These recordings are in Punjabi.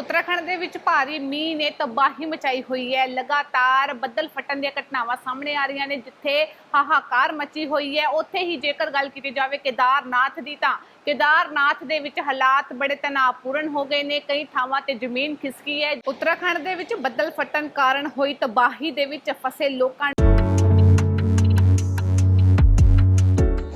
ਉੱਤਰਾਖੰਡ ਦੇ ਵਿੱਚ ਭਾਰੀ ਮੀਂਹ ਨੇ ਤਬਾਹੀ ਮਚਾਈ ਹੋਈ ਹੈ। ਲਗਾਤਾਰ ਬੱਦਲ ਫਟਣ ਦੀਆਂ ਘਟਨਾਵਾਂ ਸਾਹਮਣੇ ਆ ਰਹੀਆਂ ਨੇ, ਜਿੱਥੇ ਹਾਹਾਕਾਰ ਮਚੀ ਹੋਈ ਹੈ। ਉੱਥੇ ਹੀ ਜੇਕਰ ਗੱਲ ਕੀਤੀ ਜਾਵੇ ਕੇਦਾਰਨਾਥ ਦੀ ਤਾਂ ਕੇਦਾਰਨਾਥ ਦੇ ਵਿੱਚ ਹਾਲਾਤ ਬੜੇ ਤਣਾਅਪੂਰਨ ਹੋ ਗਏ ਨੇ। ਕਈ ਥਾਵਾਂ ਤੇ ਜ਼ਮੀਨ ਖਿਸਕੀ ਹੈ। ਉੱਤਰਾਖੰਡ ਦੇ ਵਿੱਚ ਬੱਦਲ ਫਟਣ ਕਾਰਨ ਹੋਈ ਤਬਾਹੀ ਦੇ ਵਿੱਚ ਫਸੇ ਲੋਕਾਂ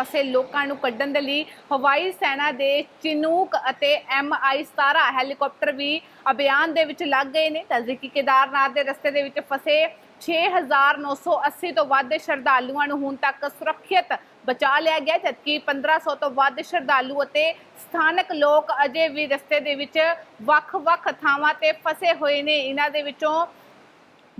ਫਸੇ ਲੋਕਾਂ ਨੂੰ ਕੱਢਣ ਦੇ ਲਈ ਹਵਾਈ ਸੈਨਾ ਦੇ ਚਿਨੂਕ ਅਤੇ MI 17 ਹੈਲੀਕਾਪਟਰ ਵੀ ਅਭਿਆਨ ਦੇ ਵਿੱਚ ਲੱਗ ਗਏ ਨੇ। ਦੱਸਦੇ ਕਿ ਕੇਦਾਰਨਾਥ ਦੇ ਰਸਤੇ ਦੇ ਵਿੱਚ ਫਸੇ 6980 ਤੋਂ ਵੱਧ ਸ਼ਰਧਾਲੂਆਂ ਨੂੰ ਹੁਣ ਤੱਕ ਸੁਰੱਖਿਅਤ ਬਚਾ ਲਿਆ ਗਿਆ ਹੈ, ਜਦਕਿ 1500 ਤੋਂ ਵੱਧ ਸ਼ਰਧਾਲੂ ਅਤੇ ਸਥਾਨਕ ਲੋਕ ਅਜੇ ਵੀ ਰਸਤੇ ਦੇ ਵਿੱਚ ਵੱਖ-ਵੱਖ ਥਾਵਾਂ ਤੇ ਫਸੇ ਹੋਏ ਨੇ। ਇਹਨਾਂ ਦੇ ਵਿੱਚੋਂ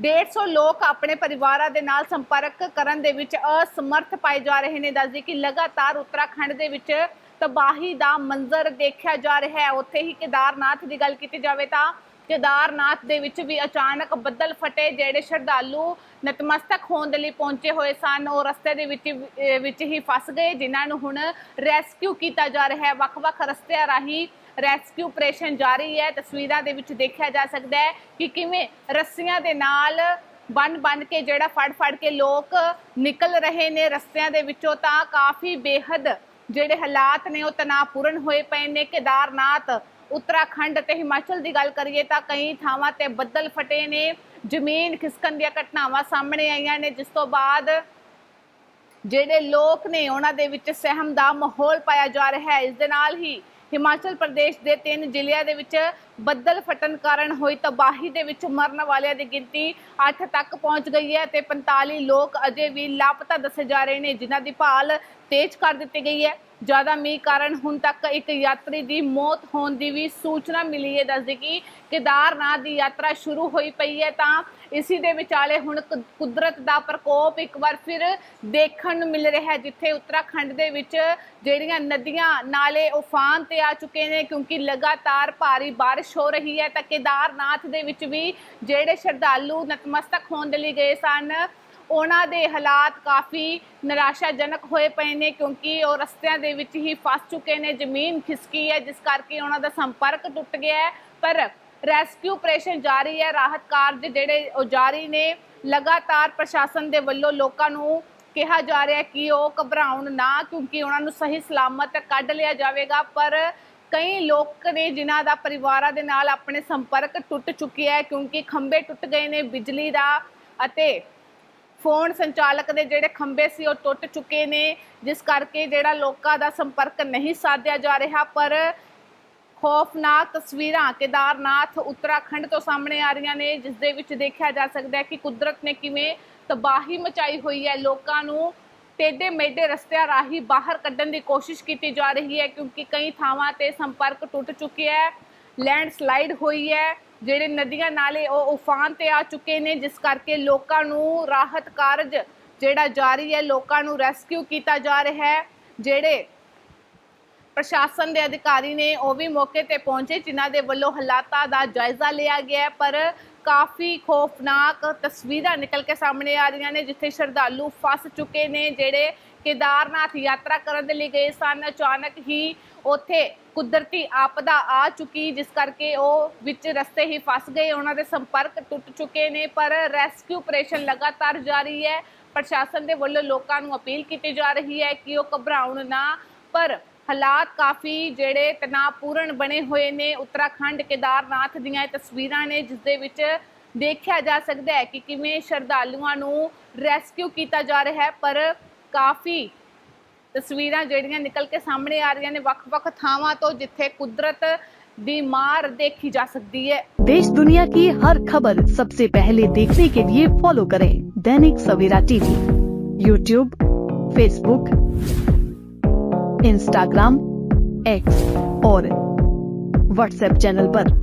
150 ਲੋਕ ਆਪਣੇ ਪਰਿਵਾਰਾਂ ਦੇ ਨਾਲ ਸੰਪਰਕ ਕਰਨ ਦੇ ਵਿੱਚ ਅਸਮਰਥ ਪਾਏ ਜਾ ਰਹੇ ਨੇ। ਦੱਸਦੀ ਕਿ ਲਗਾਤਾਰ ਉੱਤਰਾਖੰਡ ਦੇ ਵਿੱਚ ਤਬਾਹੀ ਦਾ ਮੰਜ਼ਰ ਦੇਖਿਆ ਜਾ ਰਿਹਾ ਹੈ। ਉੱਥੇ ਹੀ ਕੇਦਾਰਨਾਥ ਦੀ ਗੱਲ ਕੀਤੀ ਜਾਵੇ ਤਾਂ ਕੇਦਾਰਨਾਥ ਦੇ ਵਿੱਚ ਵੀ ਅਚਾਨਕ ਬੱਦਲ ਫਟੇ, ਜਿਹੜੇ ਸ਼ਰਧਾਲੂ ਨਤਮਸਤਕ ਹੋਣ ਦੇ ਲਈ ਪਹੁੰਚੇ ਹੋਏ ਸਨ। ਉਹ ਰਸਤੇ ਦੇ ਵਿੱਚ ਵਿੱਚ ਹੀ ਫਸ ਗਏ, ਜਿਨ੍ਹਾਂ ਨੂੰ ਹੁਣ ਰੈਸਕਿਊ ਕੀਤਾ ਜਾ ਰਿਹਾ ਹੈ। ਵੱਖ-ਵੱਖ ਰਸਤਿਆਂ ਰਾਹੀਂ ਰੈਸਕਿਊ ਆਪਰੇਸ਼ਨ ਜਾਰੀ ਹੈ। ਤਸਵੀਰਾਂ ਦੇ ਵਿੱਚ ਦੇਖਿਆ ਜਾ ਸਕਦਾ ਹੈ ਕਿ ਕਿਵੇਂ ਰੱਸੀਆਂ ਦੇ ਨਾਲ ਬੰਨ ਬੰਨ ਕੇ ਜਿਹੜਾ ਫੜ ਫੜ ਕੇ ਲੋਕ ਨਿਕਲ ਰਹੇ ਨੇ ਰਸਤਿਆਂ ਦੇ ਵਿੱਚੋਂ, ਤਾਂ ਕਾਫੀ ਬੇਹੱਦ ਜਿਹੜੇ ਹਾਲਾਤ ਨੇ ਉਹ ਤਣਾਅਪੂਰਨ ਹੋਏ ਪਏ ਨੇ। ਕੇਦਾਰਨਾਥ, ਉੱਤਰਾਖੰਡ ਤੇ ਹਿਮਾਚਲ ਦੀ ਗੱਲ ਕਰੀਏ ਤਾਂ ਕਈ ਥਾਵਾਂ ਤੇ ਬੱਦਲ ਫਟੇ ਨੇ। ਜ਼ਮੀਨ ਖਿਸਕਣ ਦੀਆਂ ਘਟਨਾਵਾਂ ਸਾਹਮਣੇ ਆਈਆਂ ਨੇ, ਜਿਸ ਤੋਂ ਬਾਅਦ ਜਿਹੜੇ ਲੋਕ ਨੇ, ਉਹਨਾਂ ਦੇ ਵਿੱਚ ਸਹਿਮ ਦਾ ਮਾਹੌਲ ਪਾਇਆ ਜਾ ਰਿਹਾ ਹੈ। ਇਸ ਦੇ ਨਾਲ ਹੀ ਹਿਮਾਚਲ ਪ੍ਰਦੇਸ਼ ਦੇ ਤਿੰਨ ਜ਼ਿਲ੍ਹਿਆਂ ਦੇ ਵਿੱਚ ਬੱਦਲ ਫਟਣ ਕਾਰਨ ਹੋਈ ਤਬਾਹੀ ਦੇ ਵਿੱਚ ਮਰਨ ਵਾਲਿਆਂ ਦੀ ਗਿਣਤੀ 8 ਤੱਕ ਪਹੁੰਚ ਗਈ ਹੈ ਤੇ 45 ਲੋਕ ਅਜੇ ਵੀ ਲਾਪਤਾ ਦੱਸੇ ਜਾ ਰਹੇ ਨੇ, ਜਿਨ੍ਹਾਂ ਦੀ ਭਾਲ ਤੇਜ਼ ਕਰ ਦਿੱਤੀ ਗਈ ਹੈ। ਜ਼ਿਆਦਾ ਮੀਂਹ ਕਾਰਨ ਹੁਣ ਤੱਕ ਇੱਕ ਯਾਤਰੀ ਦੀ ਮੌਤ ਹੋਣ ਦੀ ਵੀ ਸੂਚਨਾ ਮਿਲੀ ਹੈ। ਦੱਸਦੇ ਕਿ ਕੇਦਾਰਨਾਥ ਦੀ ਯਾਤਰਾ ਸ਼ੁਰੂ ਹੋਈ ਪਈ ਹੈ ਤਾਂ ਇਸੀ ਦੇ ਵਿਚਾਲੇ ਹੁਣ ਕੁਦਰਤ ਦਾ ਪ੍ਰਕੋਪ ਇੱਕ ਵਾਰ ਫਿਰ ਦੇਖਣ ਨੂੰ ਮਿਲ ਰਿਹਾ ਹੈ, ਜਿੱਥੇ ਉੱਤਰਾਖੰਡ ਦੇ ਵਿੱਚ ਜਿਹੜੀਆਂ ਨਦੀਆਂ ਨਾਲੇ ਉਫਾਨ ਤੇ ਆ ਚੁੱਕੇ ਨੇ, ਕਿਉਂਕਿ ਲਗਾਤਾਰ ਭਾਰੀ ਬਾਰਿਸ਼ ਹੋ ਰਹੀ ਹੈ ਤਾਂ ਕੇਦਾਰਨਾਥ ਦੇ ਵਿੱਚ ਵੀ ਜਿਹੜੇ ਸ਼ਰਧਾਲੂ ਨਤਮਸਤਕ ਹੋਣ ਦੇ ਲਈ ਗਏ ਸਨ। ਉਹਨਾਂ ਦੇ ਹਾਲਾਤ ਕਾਫੀ ਨਿਰਾਸ਼ਾਜਨਕ ਹੋਏ ਪਏ ਨੇ ਕਿਉਂਕਿ ਉਹ ਰਸਤਿਆਂ ਦੇ ਵਿੱਚ ਹੀ ਫਸ ਚੁੱਕੇ ਨੇ, ਜ਼ਮੀਨ ਖਿਸਕੀ ਹੈ, ਜਿਸ ਕਰਕੇ ਉਹਨਾਂ ਦਾ ਸੰਪਰਕ ਟੁੱਟ ਗਿਆ ਹੈ। ਪਰ ਰੈਸਕਿਊ ਆਪਰੇਸ਼ਨ ਜਾਰੀ ਹੈ, ਰਾਹਤ ਕਾਰਜ ਜਿਹੜੇ ਉਹ ਜਾਰੀ ਨੇ, ਲਗਾਤਾਰ ਪ੍ਰਸ਼ਾਸਨ ਦੇ ਵੱਲੋਂ ਲੋਕਾਂ ਨੂੰ ਕਿਹਾ ਜਾ ਰਿਹਾ ਕਿ ਉਹ ਘਬਰਾਉਣ ਨਾ, ਕਿਉਂਕਿ ਉਹਨਾਂ ਨੂੰ ਸਹੀ ਸਲਾਮਤ ਕੱਢ ਲਿਆ ਜਾਵੇਗਾ। ਪਰ ਕਈ ਲੋਕ ਨੇ ਜਿਨ੍ਹਾਂ ਦਾ ਪਰਿਵਾਰਾਂ ਦੇ ਨਾਲ ਆਪਣੇ ਸੰਪਰਕ ਟੁੱਟ ਚੁੱਕਿਆ ਹੈ, ਕਿਉਂਕਿ ਖੰਭੇ ਟੁੱਟ ਗਏ ਨੇ ਬਿਜਲੀ ਦਾ ਅਤੇ ਫੋਨ ਸੰਚਾਲਕ ਦੇ ਜਿਹੜੇ ਖੰਭੇ ਸੀ ਉਹ ਟੁੱਟ ਚੁੱਕੇ ਨੇ, ਜਿਸ ਕਰਕੇ ਜਿਹੜਾ ਲੋਕਾਂ ਦਾ ਸੰਪਰਕ ਨਹੀਂ ਸਾਧਿਆ ਜਾ ਰਿਹਾ, ਪਰ ਖੌਫਨਾਕ ਤਸਵੀਰਾਂ ਕੇਦਾਰਨਾਥ ਉੱਤਰਾਖੰਡ ਤੋਂ ਸਾਹਮਣੇ ਆ ਰਹੀਆਂ ਨੇ, ਜਿਸ ਦੇ ਵਿੱਚ ਦੇਖਿਆ ਜਾ ਸਕਦਾ ਹੈ ਕਿ ਕੁਦਰਤ ਨੇ ਕਿਵੇਂ ਤਬਾਹੀ ਮਚਾਈ ਹੋਈ ਹੈ। ਲੋਕਾਂ ਨੂੰ ਟੇਢੇ ਮੇਢੇ ਰਸਤਿਆਂ ਰਾਹੀਂ ਬਾਹਰ ਕੱਢਣ ਦੀ ਕੋਸ਼ਿਸ਼ ਕੀਤੀ ਜਾ ਰਹੀ ਹੈ, ਕਿਉਂਕਿ ਕਈ ਥਾਵਾਂ ਤੇ ਸੰਪਰਕ ਟੁੱਟ ਚੁੱਕਿਆ ਹੈ। ਲੈਂਡਸਲਾਈਡ ਹੋਈ ਹੈ। ਜਿਹੜੇ ਨਦੀਆਂ ਨਾਲੇ ਉਹ ਉਫਾਨ ਤੇ ਆ ਚੁੱਕੇ ਨੇ, ਜਿਸ ਕਰਕੇ ਲੋਕਾਂ ਨੂੰ ਰਾਹਤ ਕਾਰਜ ਜਿਹੜਾ ਜਾਰੀ ਹੈ, ਲੋਕਾਂ ਨੂੰ ਰੈਸਕਿਊ ਕੀਤਾ ਜਾ ਰਿਹਾ ਹੈ। ਜਿਹੜੇ ਪ੍ਰਸ਼ਾਸਨ ਦੇ ਅਧਿਕਾਰੀ ਨੇ ਉਹ ਵੀ ਮੌਕੇ ਤੇ ਪਹੁੰਚੇ, ਜਿਨ੍ਹਾਂ ਦੇ ਵੱਲੋਂ ਹਾਲਾਤਾਂ ਦਾ ਜਾਇਜ਼ਾ ਲਿਆ ਗਿਆ ਪਰ ਕਾਫੀ ਖੌਫਨਾਕ ਤਸਵੀਰਾਂ ਨਿਕਲ ਕੇ ਸਾਹਮਣੇ ਆ ਰਹੀਆਂ ਨੇ, ਜਿੱਥੇ ਸ਼ਰਧਾਲੂ ਫਸ ਚੁੱਕੇ ਨੇ, ਜਿਹੜੇ ਕੇਦਾਰਨਾਥ ਯਾਤਰਾ ਕਰਨ ਦੇ ਲਈ ਗਏ ਸਨ। ਅਚਾਨਕ ਹੀ ਉੱਥੇ ਕੁਦਰਤੀ ਆਪਦਾ ਆ ਚੁੱਕੀ, ਜਿਸ ਕਰਕੇ ਉਹ ਵਿੱਚ ਰਸਤੇ ਹੀ ਫਸ ਗਏ। ਉਹਨਾਂ ਦੇ ਸੰਪਰਕ ਟੁੱਟ ਚੁੱਕੇ ਨੇ, ਪਰ ਰੈਸਕਿਊ ਆਪਰੇਸ਼ਨ ਲਗਾਤਾਰ ਜਾਰੀ ਹੈ। ਪ੍ਰਸ਼ਾਸਨ ਦੇ ਵੱਲੋਂ ਲੋਕਾਂ ਨੂੰ ਅਪੀਲ ਕੀਤੀ ਜਾ ਰਹੀ ਹੈ ਕਿ ਉਹ ਘਬਰਾਉਣ ਨਾ, ਪਰ ਹਾਲਾਤ ਕਾਫੀ ਜਿਹੜੇ ਤਣਾਅਪੂਰਨ ਬਣੇ ਹੋਏ ਨੇ। ਉੱਤਰਾਖੰਡ ਕੇਦਾਰਨਾਥ ਦੀਆਂ ਇਹ ਤਸਵੀਰਾਂ ਨੇ, ਜਿਸ ਦੇ ਵਿੱਚ ਦੇਖਿਆ ਜਾ ਸਕਦਾ ਹੈ ਕਿ ਕਿਵੇਂ ਸ਼ਰਧਾਲੂਆਂ ਨੂੰ ਰੈਸਕਿਊ ਕੀਤਾ ਜਾ ਰਿਹਾ ਹੈ, ਪਰ ਕਾਫੀ ਤਸਵੀਰਾਂ ਜਿਹੜੀਆਂ ਨਿਕਲ ਕੇ ਸਾਹਮਣੇ ਆ ਰਹੀਆਂ ਨੇ ਵੱਖ-ਵੱਖ ਥਾਵਾਂ ਤੋਂ ਜਿੱਥੇ ਕੁਦਰਤ ਦੀ ਮਾਰ ਦੇਖੀ ਜਾ ਸਕਦੀ ਹੈ देश दुनिया की हर खबर सबसे पहले देखने के लिए फॉलो करें Dainik Savera TV YouTube Facebook Instagram X और व्हाट्सएप चैनल पर।